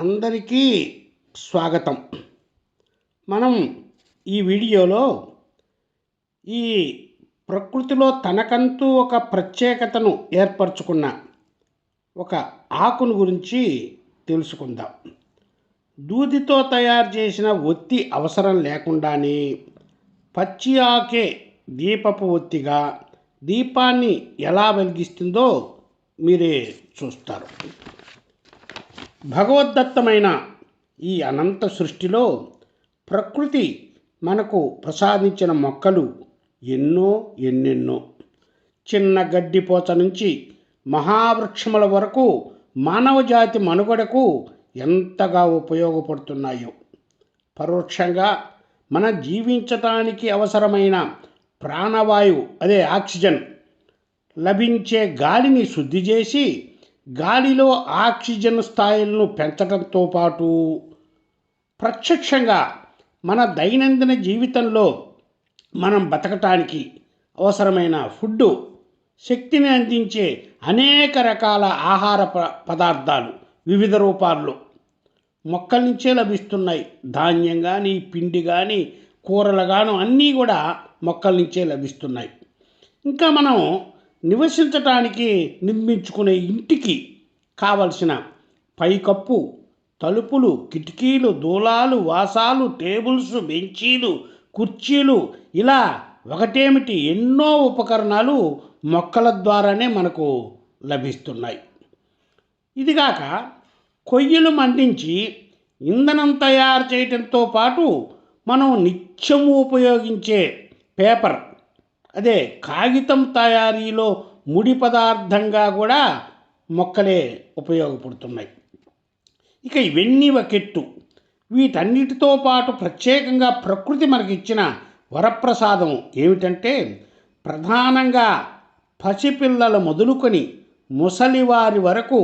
అందరికీ స్వాగతం. మనం ఈ వీడియోలో ఈ ప్రకృతిలో తనకంటూ ఒక ప్రత్యేకతను ఏర్పరచుకున్న ఒక ఆకును గురించి తెలుసుకుందాం. దూదితో తయారు చేసిన ఒత్తి అవసరం లేకుండానే పచ్చి ఆకే దీపపు ఒత్తిగా దీపాన్ని ఎలా వెలిగిస్తుందో మీరే చూస్తారు. భగవద్దత్తమైన ఈ అనంత సృష్టిలో ప్రకృతి మనకు ప్రసాదించిన మొక్కలు ఎన్నో ఎన్నెన్నో. చిన్న గడ్డిపోత నుంచి మహావృక్షముల వరకు మానవజాతి మనుగడకు ఎంతగా ఉపయోగపడుతున్నాయో. పరోక్షంగా మన జీవించటానికి అవసరమైన ప్రాణవాయువు అదే ఆక్సిజన్ లభించే గాలిని శుద్ధి చేసి గాలిలో ఆక్సిజన్ స్థాయిలను పెంచడంతో పాటు ప్రత్యక్షంగా మన దైనందిన జీవితంలో మనం బతకటానికి అవసరమైన ఫుడ్ శక్తిని అందించే అనేక రకాల ఆహార ప- పదార్థాలు వివిధ రూపాల్లో మొక్కల నుంచే లభిస్తున్నాయి. ధాన్యం కానీ పిండి కానీ కూరలు గాను అన్నీ కూడా మొక్కల నుంచే లభిస్తున్నాయి. ఇంకా మనం నివసించటానికి నిర్మించుకునే ఇంటికి కావలసిన పైకప్పు తలుపులు కిటికీలు దూలాలు వాసాలు టేబుల్స్ బెంచీలు కుర్చీలు ఇలా ఒకటేమిటి ఎన్నో ఉపకరణాలు మొక్కల ద్వారానే మనకు లభిస్తున్నాయి. ఇదిగాక కొయ్యలు మండించి ఇంధనం తయారు చేయడంతో పాటు మనం నిత్యము ఉపయోగించే పేపర్ అదే కాగితం తయారీలో ముడి పదార్థంగా కూడా మొక్కలే ఉపయోగపడుతున్నాయి. ఇక ఇవన్నీ ఒకెట్టు వీటన్నిటితో పాటు ప్రత్యేకంగా ప్రకృతి మనకిచ్చిన వరప్రసాదం ఏమిటంటే ప్రధానంగా పసిపిల్లలు మొదలుకొని ముసలివారి వరకు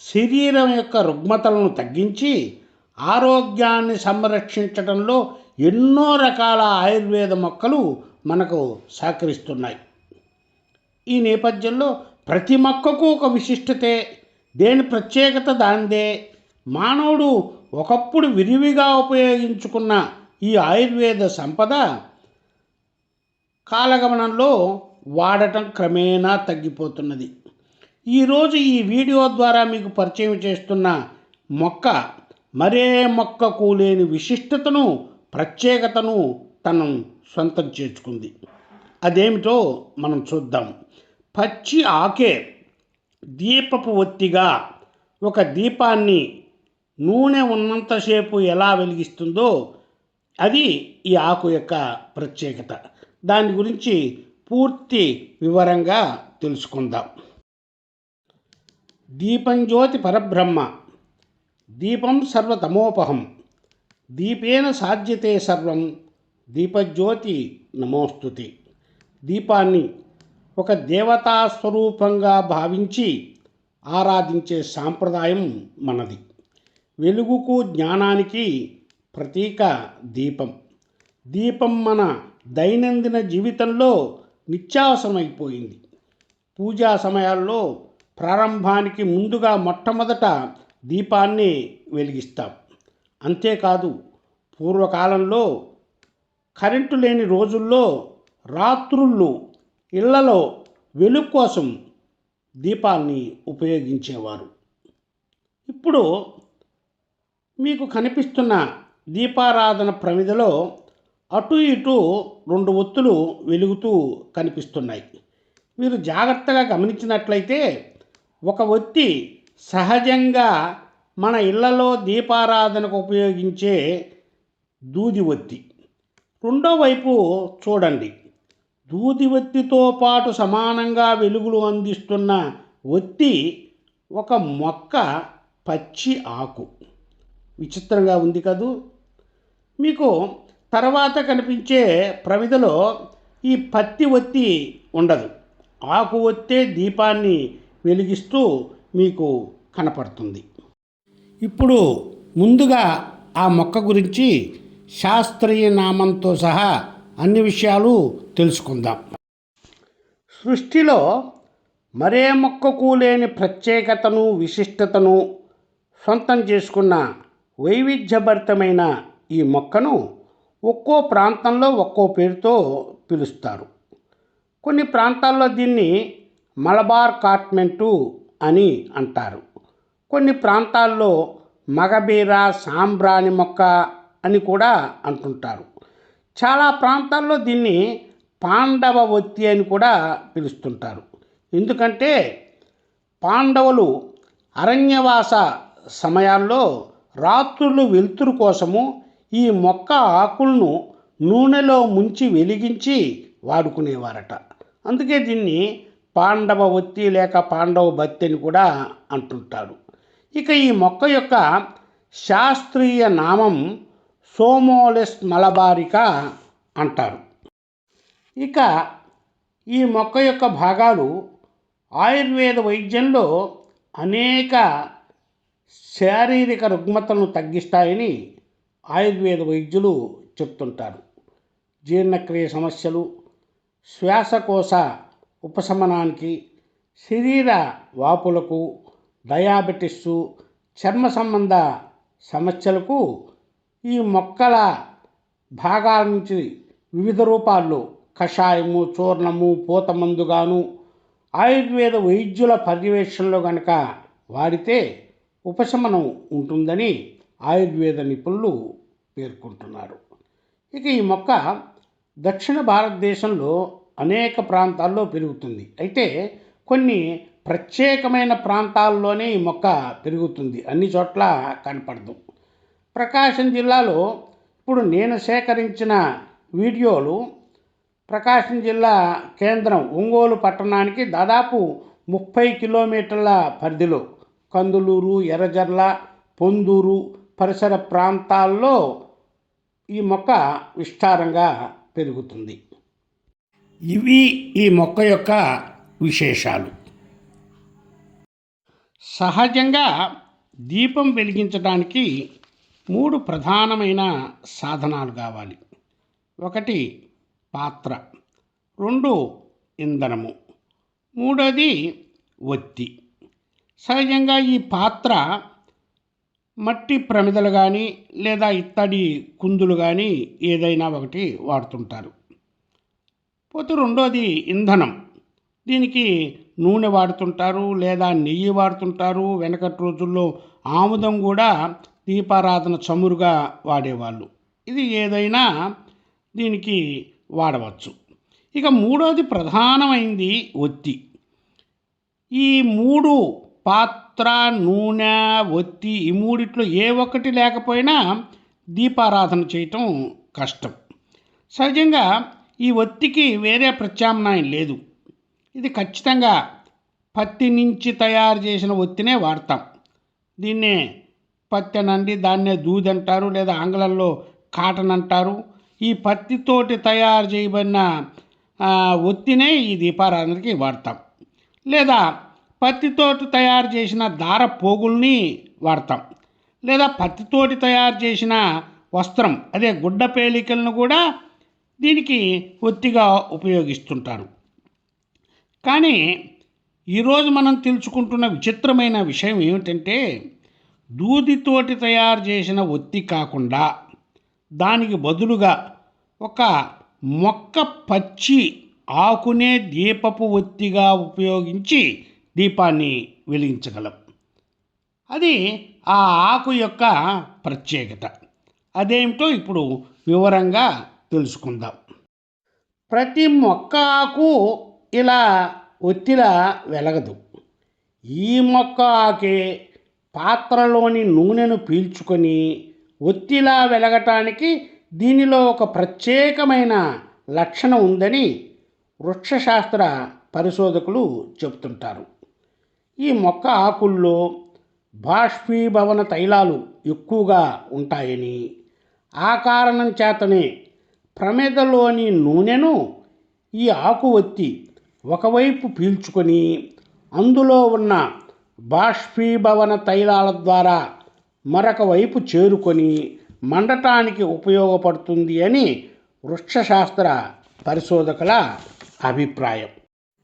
శరీరం యొక్క రుగ్మతలను తగ్గించి ఆరోగ్యాన్ని సంరక్షించడంలో ఎన్నో రకాల ఆయుర్వేద మొక్కలు మనకు సహకరిస్తున్నాయి. ఈ నేపథ్యంలో ప్రతి మొక్కకు ఒక విశిష్టతే దేని ప్రత్యేకత దాందే మానవుడు ఒకప్పుడు విరివిగా ఉపయోగించుకున్న ఈ ఆయుర్వేద సంపద కాలగమనంలో వాడటం క్రమేణా తగ్గిపోతున్నది. ఈరోజు ఈ వీడియో ద్వారా మీకు పరిచయం చేస్తున్న మొక్క మరే మొక్కకు లేని విశిష్టతను ప్రత్యేకతను తను సొంతం చేసుకుంది అదేమిటో మనం చూద్దాం. పచ్చి ఆకే దీపపు ఒత్తిగా ఒక దీపాన్ని నూనె ఉన్నంతసేపు ఎలా వెలిగిస్తుందో అది ఈ ఆకు యొక్క ప్రత్యేకత. దాని గురించి పూర్తి వివరంగా తెలుసుకుందాం. దీపం జ్యోతి పరబ్రహ్మ. దీపం సర్వతమోపహం. దీపేన సాధ్యతే సర్వం. దీపజ్యోతి నమోస్తుతి. దీపాన్ని ఒక దేవతా స్వరూపంగా భావించి ఆరాధించే సాంప్రదాయం మనది. వెలుగుకు జ్ఞానానికి ప్రతీక దీపం. దీపం మన దైనందిన జీవితంలో నిత్యావసరమైపోయింది. పూజా సమయాల్లో ప్రారంభానికి ముందుగా మొట్టమొదట దీపాన్ని వెలిగిస్తాం. అంతేకాదు పూర్వకాలంలో కరెంటు లేని రోజుల్లో రాత్రుళ్ళు ఇళ్ళలో వెలుగు కోసం దీపాన్ని ఉపయోగించేవారు. ఇప్పుడు మీకు కనిపిస్తున్న దీపారాధన ప్రమిదలో అటు ఇటు రెండు ఒత్తులు వెలుగుతూ కనిపిస్తున్నాయి. మీరు జాగ్రత్తగా గమనించినట్లయితే ఒక ఒత్తి సహజంగా మన ఇళ్ళలో దీపారాధనకు ఉపయోగించే దూది ఒత్తి. రెండో వైపు చూడండి. దూది ఒత్తితో పాటు సమానంగా వెలుగులు అందిస్తున్న ఒత్తి ఒక మొక్క పచ్చి ఆకు. విచిత్రంగా ఉంది కదూ? మీకు తర్వాత కనిపించే ప్రవిధలో ఈ పత్తి ఒత్తి ఉండదు. ఆకు ఒత్తే దీపాన్ని వెలిగిస్తూ మీకు కనపడుతుంది. ఇప్పుడు ముందుగా ఆ మొక్క గురించి శాస్త్రీయ నామంతో సహా అన్ని విషయాలు తెలుసుకుందాం. సృష్టిలో మరే మొక్కకు లేని ప్రత్యేకతను విశిష్టతను సొంతం చేసుకున్న వైవిధ్యభరితమైన ఈ మొక్కను ఒక్కో ప్రాంతంలో ఒక్కో పేరుతో పిలుస్తారు. కొన్ని ప్రాంతాల్లో దీన్ని మలబార్ కాట్మెంటు అని అంటారు. కొన్ని ప్రాంతాల్లో మగబీర సాంబ్రాణి మొక్క అని కూడా అంటుంటారు. చాలా ప్రాంతాల్లో దీన్ని పాండవ ఒత్తి అని కూడా పిలుస్తుంటారు. ఎందుకంటే పాండవులు అరణ్యవాస సమయాల్లో రాత్రులు వెలుతురు కోసము ఈ మొక్క ఆకులను నూనెలో ముంచి వెలిగించి వాడుకునేవారట. అందుకే దీన్ని పాండవ ఒత్తి లేక పాండవ బత్తి అని కూడా అంటుంటారు. ఇక ఈ మొక్క యొక్క శాస్త్రీయ నామం సోమోలెస్ మలబారికా అంటారు. ఇక ఈ మొక్క యొక్క భాగాలు ఆయుర్వేద వైద్యంలో అనేక శారీరక రుగ్మతలను తగ్గిస్తాయని ఆయుర్వేద వైద్యులు చెప్తుంటారు. జీర్ణక్రియ సమస్యలు శ్వాసకోశ ఉపశమనానికి శరీర వాపులకు డయాబెటిస్సు చర్మ సంబంధ సమస్యలకు ఈ మొక్కల భాగాల నుంచి వివిధ రూపాల్లో కషాయము చూర్ణము పూతమందుగాను ఆయుర్వేద వైద్యుల పర్యవేక్షణలో గనక వాడితే ఉపశమనం ఉంటుందని ఆయుర్వేద నిపుణులు పేర్కొంటున్నారు. ఇక ఈ మొక్క దక్షిణ భారతదేశంలో అనేక ప్రాంతాల్లో పెరుగుతుంది. అయితే కొన్ని ప్రత్యేకమైన ప్రాంతాల్లోనే ఈ మొక్క పెరుగుతుంది. అన్ని చోట్ల కనపడదు. ప్రకాశం జిల్లాలో ఇప్పుడు నేను సేకరించిన వీడియోలు ప్రకాశం జిల్లా కేంద్రం ఒంగోలు పట్టణానికి దాదాపు ముప్పై కిలోమీటర్ల పరిధిలో కందులూరు ఎర్రజర్ల పొందూరు పరిసర ప్రాంతాల్లో ఈ మొక్క విస్తారంగా పెరుగుతుంది. ఇవి ఈ మొక్క యొక్క విశేషాలు. సహజంగా దీపం వెలిగించడానికి మూడు ప్రధానమైన సాధనాలు కావాలి. ఒకటి పాత్ర రెండు ఇంధనము మూడోది ఒత్తి. సహజంగా ఈ పాత్ర మట్టి ప్రమిదలు కానీ లేదా ఇత్తడి కుందులు కానీ ఏదైనా ఒకటి వాడుతుంటారు. పోతే రెండోది ఇంధనం. దీనికి నూనె వాడుతుంటారు లేదా నెయ్యి వాడుతుంటారు. వెనకటి రోజుల్లో ఆముదం కూడా దీపారాధన చమురుగా వాడేవాళ్ళు. ఇది ఏదైనా దీనికి వాడవచ్చు. ఇక మూడోది ప్రధానమైంది ఒత్తి. ఈ మూడు పాత్ర నూనె ఒత్తి ఈ మూడిట్లో ఏ ఒక్కటి లేకపోయినా దీపారాధన చేయటం కష్టం. సహజంగా ఈ ఒత్తికి వేరే ప్రత్యామ్నాయం లేదు. ఇది ఖచ్చితంగా పత్తి నుంచి తయారు చేసిన ఒత్తినే వాడతాం. దీన్నే పత్తి అనండి దాన్నే దూది అంటారు లేదా ఆంగ్లంలో కాటన్ అంటారు ఈ పత్తితోటి తయారు చేయబడిన ఒత్తినే ఈ దీపారాధనకి వాడతాం. లేదా పత్తితోటి తయారు చేసిన దార పోగుల్ని వాడతాం. లేదా పత్తితోటి తయారు చేసిన వస్త్రం అదే గుడ్డ పేలికలను కూడా దీనికి ఒత్తిగా ఉపయోగిస్తుంటారు. కానీ ఈరోజు మనం తెలుసుకుంటున్న విచిత్రమైన విషయం ఏమిటంటే దూదితోటి తయారు చేసిన ఒత్తి కాకుండా దానికి బదులుగా ఒక మొక్క పచ్చి ఆకునే దీపపు ఒత్తిగా ఉపయోగించి దీపాన్ని వెలిగించగలం. అది ఆ ఆకు యొక్క ప్రత్యేకత. అదేమిటో ఇప్పుడు వివరంగా తెలుసుకుందాం. ప్రతి మొక్క ఆకు ఇలా ఒత్తిలా వెలగదు. ఈ మొక్క ఆకే పాత్రలోని నూనెను పీల్చుకొని ఒత్తిలా వెలగటానికి దీనిలో ఒక ప్రత్యేకమైన లక్షణం ఉందని వృక్షశాస్త్ర పరిశోధకులు చెప్తుంటారు ఈ మొక్క ఆకుల్లో బాష్పీభవన తైలాలు ఎక్కువగా ఉంటాయని ఆ కారణం చేతనే ప్రమేదలోని నూనెను ఈ ఆకు ఒత్తి ఒకవైపు పీల్చుకొని అందులో ఉన్న బాష్పీభవన తైలాల ద్వారా మరొక వైపు చేరుకొని మండటానికి ఉపయోగపడుతుంది అని వృక్షశాస్త్ర పరిశోధకుల అభిప్రాయం.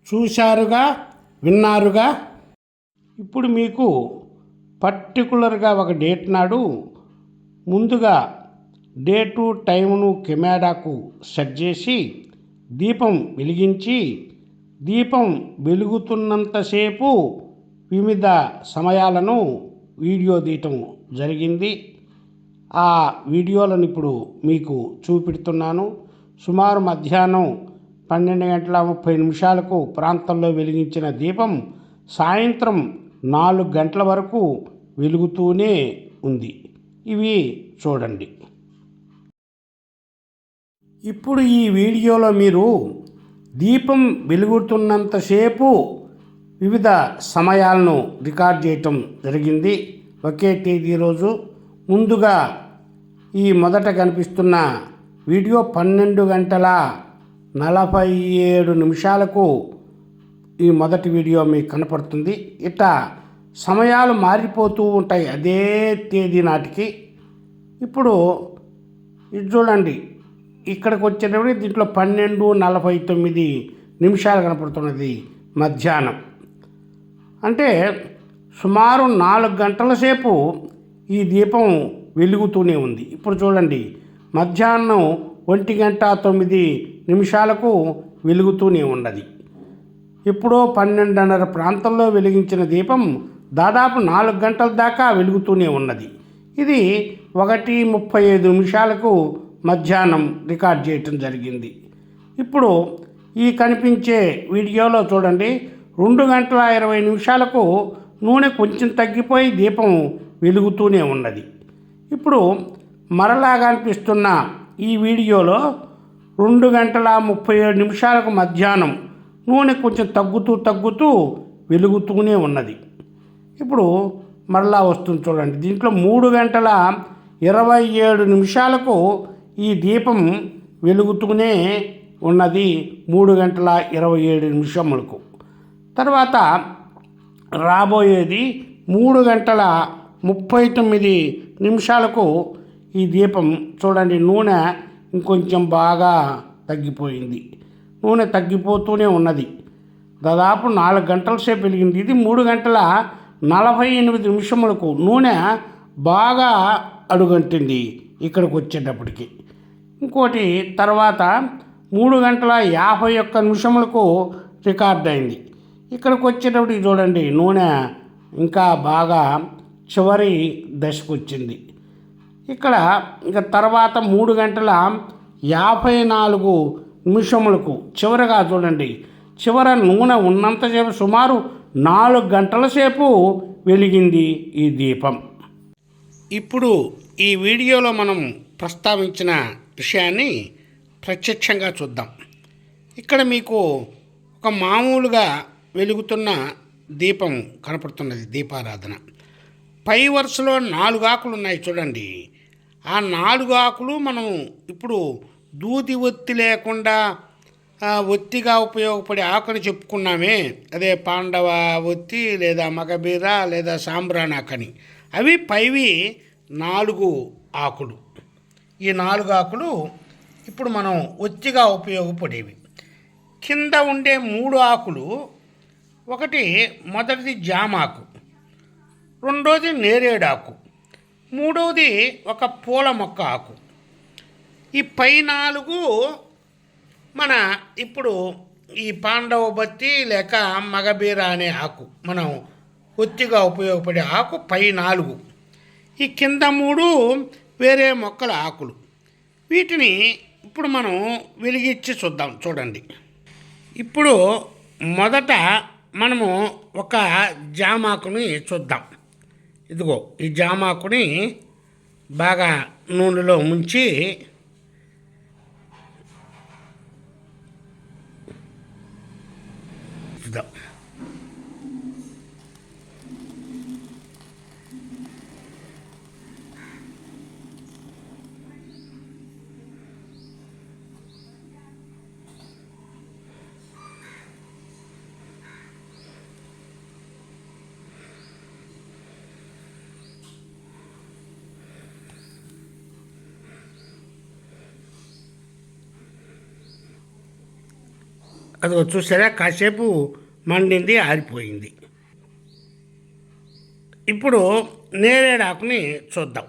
చూశారుగా? విన్నారుగా? ఇప్పుడు మీకు పర్టికులర్గా ఒక డేట్ నాడు ముందుగా డేటు టైమును కెమెరాకు సెట్ చేసి దీపం వెలిగించి దీపం వెలుగుతున్నంతసేపు వివిధ సమయాలను వీడియో తీయటం జరిగింది. ఆ వీడియోలను ఇప్పుడు మీకు చూపెడుతున్నాను సుమారు మధ్యాహ్నం పన్నెండు గంటల ముప్పై నిమిషాలకు ప్రాంతంలో వెలిగించిన దీపం సాయంత్రం నాలుగు గంటల వరకు వెలుగుతూనే ఉంది. ఇవి చూడండి. ఇప్పుడు ఈ వీడియోలో మీరు దీపం వెలుగుతున్నంతసేపు వివిధ సమయాలను రికార్డ్ చేయటం జరిగింది. ఒకే తేదీ రోజు ముందుగా ఈ మొదట కనిపిస్తున్న వీడియో పన్నెండు గంటల నలభై ఏడు నిమిషాలకు ఈ మొదటి వీడియో మీకు కనపడుతుంది. ఇట సమయాలు మారిపోతూ ఉంటాయి అదే తేదీ నాటికి. ఇప్పుడు ఇది చూడండి. ఇక్కడికి వచ్చేటప్పుడు దీంట్లో పన్నెండు నలభై తొమ్మిది నిమిషాలు కనపడుతున్నది మధ్యాహ్నం. అంటే సుమారు నాలుగు గంటల సేపు ఈ దీపం వెలుగుతూనే ఉంది. ఇప్పుడు చూడండి మధ్యాహ్నం ఒంటి గంట తొమ్మిది నిమిషాలకు వెలుగుతూనే ఉన్నది. ఇప్పుడు పన్నెండున్నర ప్రాంతంలో వెలిగించిన దీపం దాదాపు నాలుగు గంటల దాకా వెలుగుతూనే ఉన్నది. ఇది ఒకటి ముప్పై ఐదు నిమిషాలకు మధ్యాహ్నం రికార్డ్ చేయటం జరిగింది. ఇప్పుడు ఈ కనిపించే వీడియోలో చూడండి రెండు గంటల ఇరవై నిమిషాలకు నూనె కొంచెం తగ్గిపోయి దీపం వెలుగుతూనే ఉన్నది. ఇప్పుడు మరలాగా అనిపిస్తున్న ఈ వీడియోలో రెండు గంటల ముప్పై ఏడు నిమిషాలకు మధ్యాహ్నం నూనె కొంచెం తగ్గుతూ తగ్గుతూ వెలుగుతూనే ఉన్నది. ఇప్పుడు మరలా వస్తుంది చూడండి. దీంట్లో మూడు గంటల ఇరవై ఏడు నిమిషాలకు ఈ దీపం వెలుగుతూనే ఉన్నది. మూడు గంటల ఇరవై ఏడు నిమిషములకు. తర్వాత రాబోయేది మూడు గంటల ముప్పై తొమ్మిది నిమిషాలకు ఈ దీపం చూడండి నూనె ఇంకొంచెం బాగా తగ్గిపోయింది. నూనె తగ్గిపోతూనే ఉన్నది. దాదాపు నాలుగు గంటల సేపు వెలిగింది. ఇది మూడు గంటల నలభై ఎనిమిది నిమిషములకు నూనె బాగా అడుగంటింది ఇక్కడికి వచ్చేటప్పటికి. ఇంకోటి తర్వాత మూడు గంటల యాభై ఒక్క నిమిషములకు రికార్డ్ అయింది ఇక్కడికి వచ్చేటప్పటికి చూడండి నూనె ఇంకా బాగా చివరి దశకు వచ్చింది. ఇక్కడ ఇక తర్వాత మూడు గంటల యాభై నాలుగు నిమిషములకు చివరగా చూడండి చివర నూనె ఉన్నంతసేపు సుమారు నాలుగు గంటల సేపు వెలిగింది ఈ దీపం. ఇప్పుడు ఈ వీడియోలో మనం ప్రస్తావించిన విషయాన్ని ప్రత్యక్షంగా చూద్దాం. ఇక్కడ మీకు ఒక మామూలుగా వెలుగుతున్న దీపం కనపడుతున్నది దీపారాధన. పై వరుసలో నాలుగు ఆకులు ఉన్నాయి చూడండి. ఆ నాలుగు ఆకులు మనం ఇప్పుడు దూది ఒత్తి లేకుండా ఒత్తిగా ఉపయోగపడే ఆకుని చెప్పుకున్నామే. అదే పాండవ ఒత్తి లేదా మగబీర లేదా సాంబ్రాణాకని అవి పైవి నాలుగు ఆకులు. ఈ నాలుగు ఆకులు ఇప్పుడు మనం ఒత్తిగా ఉపయోగపడేవి. కింద ఉండే మూడు ఆకులు ఒకటి మొదటిది జామాకు రెండోది నేరేడాకు మూడవది ఒక పూల మొక్క ఆకు. ఈ పై నాలుగు మన ఇప్పుడు ఈ పాండవ బత్తి లేక మగబీర అనే ఆకు మనం ఒత్తిగా ఉపయోగపడే ఆకు పై నాలుగు. ఈ కింద మూడు వేరే మొక్కల ఆకులు. వీటిని ఇప్పుడు మనం వెలిగించి చూద్దాం చూడండి. ఇప్పుడు మొదట మనము ఒక జామాకుని చూద్దాం. ఇదిగో ఈ జామాకుని బాగా నూనెలో ముంచి చూద్దాం అది చూసారా కాసేపు మండింది ఆరిపోయింది. ఇప్పుడు నేరేడాకుని చూద్దాం.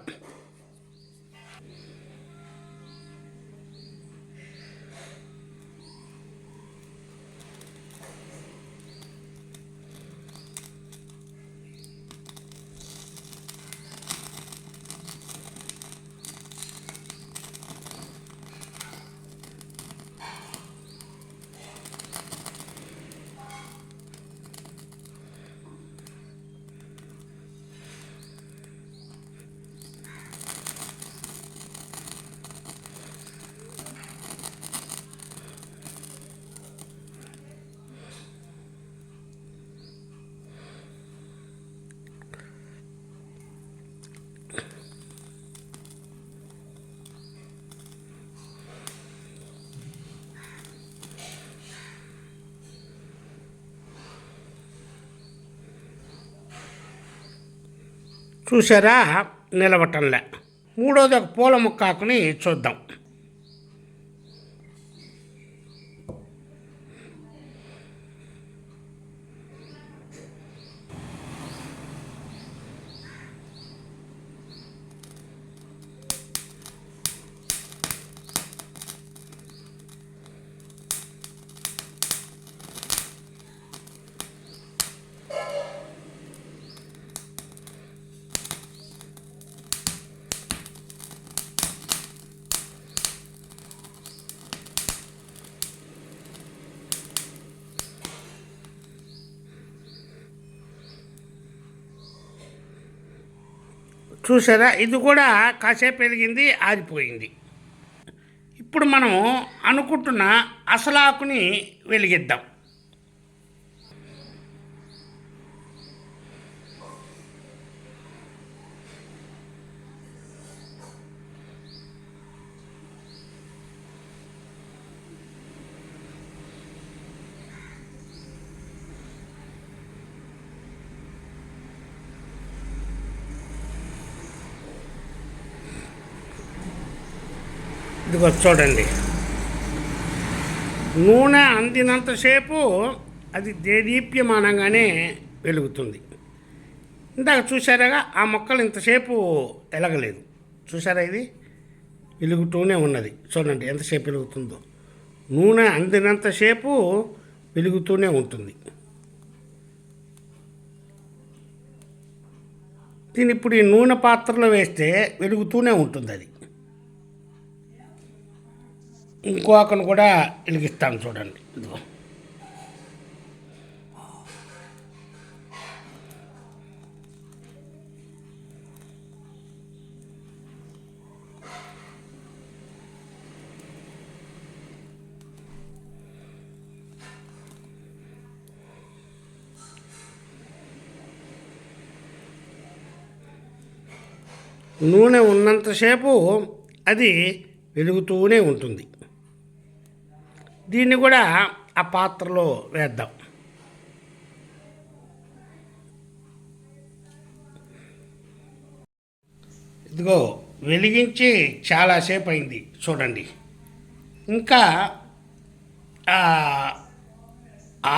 చూసారా నిలవటంలే మూడోది ఒక పూల ముక్కాకుని చూద్దాం. చూసారా ఇది కూడా కాసేపు వెలిగింది ఆరిపోయింది ఇప్పుడు మనం అనుకుంటున్న అసలాకుని వెలిగిద్దాం. ఇదిగో చూడండి. నూనె అందినంతసేపు అది దేదీప్యమానంగానే వెలుగుతుంది. ఇందాక చూసారాగా ఆ మొక్కలు ఇంతసేపు ఎలగలేదు. చూసారా ఇది? వెలుగుతూనే ఉన్నది. చూడండి ఎంతసేపు వెలుగుతుందో. నూనె అందినంతసేపు వెలుగుతూనే ఉంటుంది. దీన్ని ఇప్పుడు ఈ నూనె పాత్రలో వేస్తే వెలుగుతూనే ఉంటుంది అది ఇంకో అక్కను కూడా వెలిగిస్తాను చూడండి. ఇదిగో. నూనె ఉన్నంతసేపు అది వెలుగుతూనే ఉంటుంది. దీన్ని కూడా ఆ పాత్రలో వేద్దాం. ఇదిగో వెలిగించి చాలాసేపు అయింది చూడండి. ఇంకా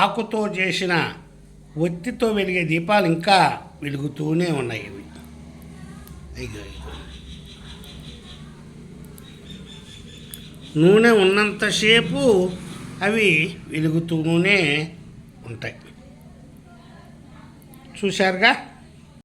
ఆకుతో చేసిన ఒత్తితో వెలిగే దీపాలు ఇంకా వెలుగుతూనే ఉన్నాయి ఇవి అయ్యో నూనె ఉన్నంతసేపు అవి వెలుగుతూనే ఉంటాయి. చూశారుగా?